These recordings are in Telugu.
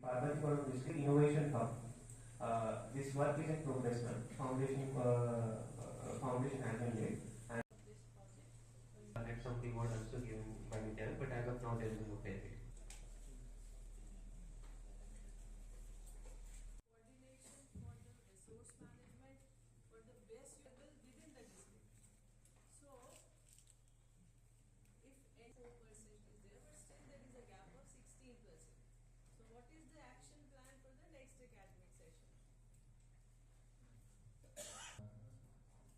Department for Digital Innovation Hub. Uh, this work is in progress now. Foundation, uh, uh, foundation has been laid. And that's something what also given by Nityan, but as of now there is no paper.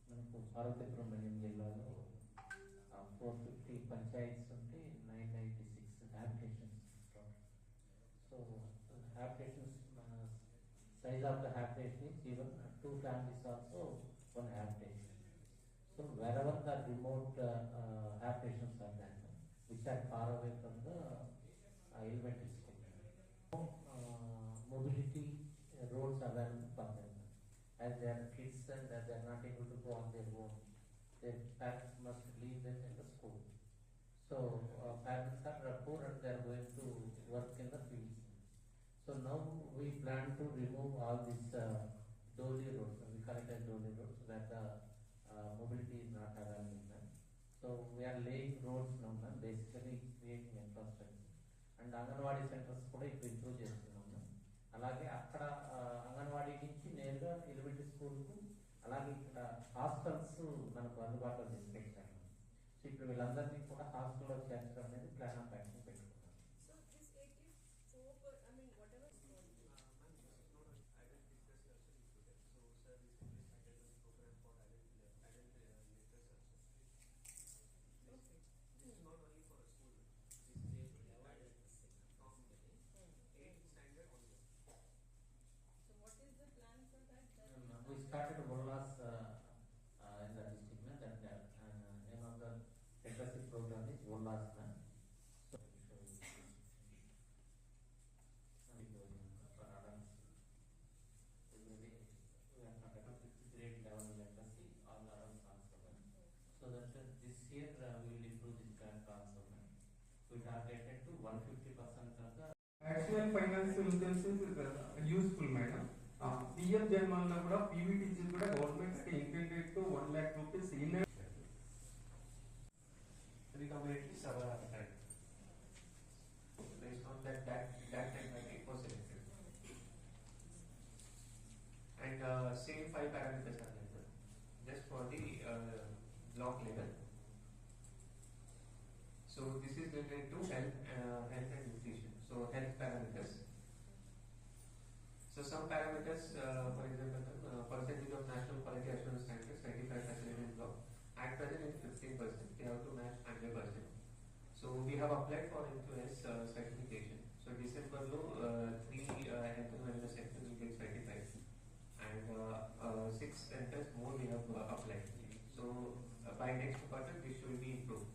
మనకు పార్వతీపురం మండలం జిల్లాలో ఫోర్ ఫిఫ్టీ పంచాయత్స్ ఉంటే nine ninety six habitations so habitations మన size of the habitation is even two families also one habitation so wherever the remote habitations are that which are far away from the elementary school mobility uh, roads available for them. As they are kids and as they are not able to go on their own, their parents must leave them in the school. So uh, parents are uh, poor and they are going to work in the fields. So now we plan to remove all these uh, dolly roads, we call it as dolly roads, so that the uh, mobility is not available then. So we are laying roads now, ma'am, basically creating infrastructure. And anganwadi centres కూడా ఇప్పుడు ఇంప్రూవ్ చేస్తున్నాము అలాగే అక్కడ అంగన్వాడీ నుంచి నేరుగా ఎలిమెంటరీ స్కూల్కు అలాగే ఇక్కడ హాస్టల్స్ మనకు అందుబాటులో తీసుకొచ్చాము సో ఇప్పుడు వీళ్ళందరినీ కూడా హాస్టల్లో చేర్చడం అనేది plan of started Borlas uh, uh, in the district, na, that uh, name of the internship program is Borlas. Na. So, targeted to 150% of the. Actual finance solutions is uh, useful, madam. JANMAN లో కూడా పీవీటీసీ కూడా government intended to one lakh rupees in Predominantly Savara type. Based on that, that, that type it was selected. And uh, same five parameters are there, just for the uh, block level. So this is related to health, uh, health and nutrition, so health parameters. So some parameters, uh, for example, uh, percentage of national quality assurance standards, certified facility block, at present it's fifteen percent, they have to match hundred percent. So we have applied for M2S uh, certification. So December low, uh, three uh, health and wellness centers will get certified. And uh, uh, six centers more we have uh, applied. So uh, by next quarter, this should be improved.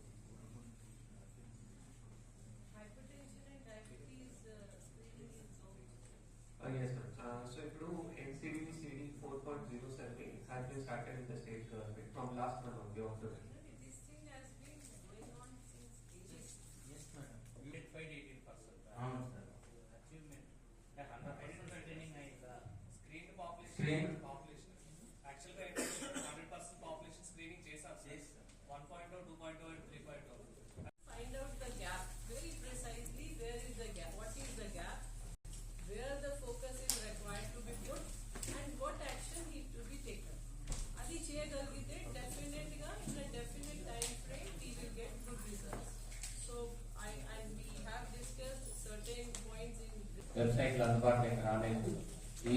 has been started in the state government from last month only of the This thing has been going on since ages. Yes, madam. You did find 18 percent. Ah, sir. The uh, population. Population. Actually, 100 percent population screening Yes, sir. 1.2 2.2 and 3.2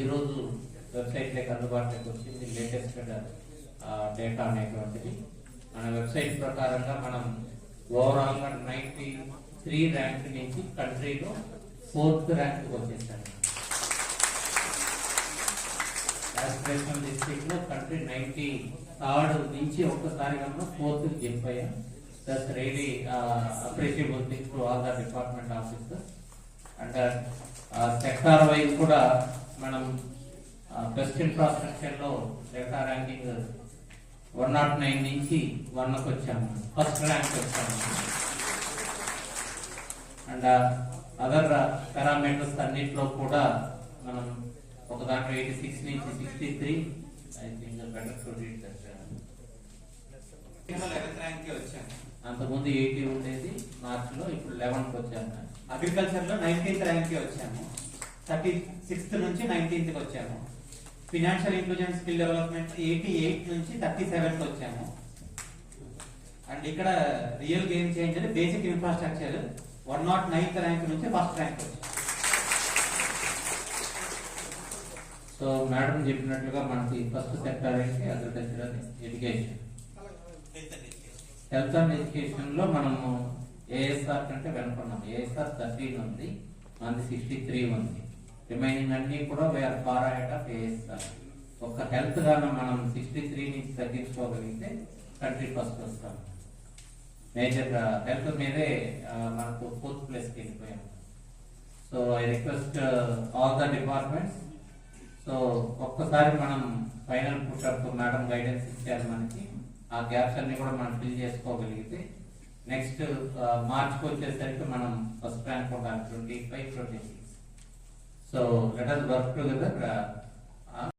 ఈరోజు వెబ్సైట్లోకి అందుబాటులోకి వచ్చింది లేటెస్ట్ డేటా అనేటువంటిది. మన వెబ్సైట్ ప్రకారంగా మనం ఓవరాల్గా నైంటీ త్రీ ర్యాంక్ నుంచి కంట్రీలో ఫోర్త్ ర్యాంక్ వచ్చేసాము యాస్పిరేషన్ డిస్ట్రిక్ట్లో కంట్రీ నైన్టీ థర్డ్ నుంచి ఒక్కసారి కన్నా ఫోర్త్ జంప్ అయ్యాం that's really appreciable thing to all the department officer and sector wise కూడా మనం best ఇన్ఫ్రాస్ట్రక్చర్లో data ranking one nought nine నుంచి వన్ వచ్చాము ఫస్ట్ ర్యాంక్ వచ్చాము అండ్ అదర్ పారామీటర్స్ అన్నింటిలో కూడా మనం ఒక దాంట్లో ఎయిటీ సిక్స్ నుంచి sixty three I think better to read that అంతకుముందు ఎయిటీ ఉండేది మార్చిలో ఇప్పుడు లెవెన్కి వచ్చాను అగ్రికల్చర్లో నైన్టీన్త్ ర్యాంక్ వచ్చాము. థర్టీ సిక్స్త్ నుంచి నైన్టీన్త్కి వచ్చాము. Financial inclusion skill development eighty eight నుంచి థర్టీ సెవెన్కి వచ్చాము. అండ్ ఇక్కడ real game changer basic infrastructure one nought ninth rank నుంచి ఫస్ట్ ర్యాంక్ వచ్చాము. సో మేడం చెప్పినట్లుగా మనకి ఫస్ట్ సెక్టర్ ఏంటి? అగ్రికల్చర్ ఎడ్యుకేషన్ హెల్త్ అండ్ ఎడ్యుకేషన్లో మనము ఏఎస్ఆర్ కంటే వెనుకున్నాం ఏఎస్ఆర్ థర్టీన్ ఉంది. మనది సిక్స్టీ త్రీ ఉంది. రిమైనింగ్ అన్ని కూడా we are far head of ASR ఒక హెల్త్ గాను మనం సిక్స్టీ త్రీ నుంచి తగ్గించుకోగలిగితే కంట్రీ ఫస్ట్ వస్తాం. మేజర్ హెల్త్ మీదే మనకు ఫోర్త్ ప్లేస్కి వెళ్ళిపోయాం. So I request all the departments so ఒక్కసారి మనం ఫైనల్ పుట్టప్ మేడం గైడెన్స్ ఇచ్చారు మనకి. ఆ గ్యాప్స్ అన్ని కూడా మనం ఫిల్ చేసుకోగలిగితే నెక్స్ట్ మార్చ్కి uh, వచ్చేసరికి మనం ఫస్ట్ ర్యాంక్ ఉండాలి twenty five twenty So let us work together.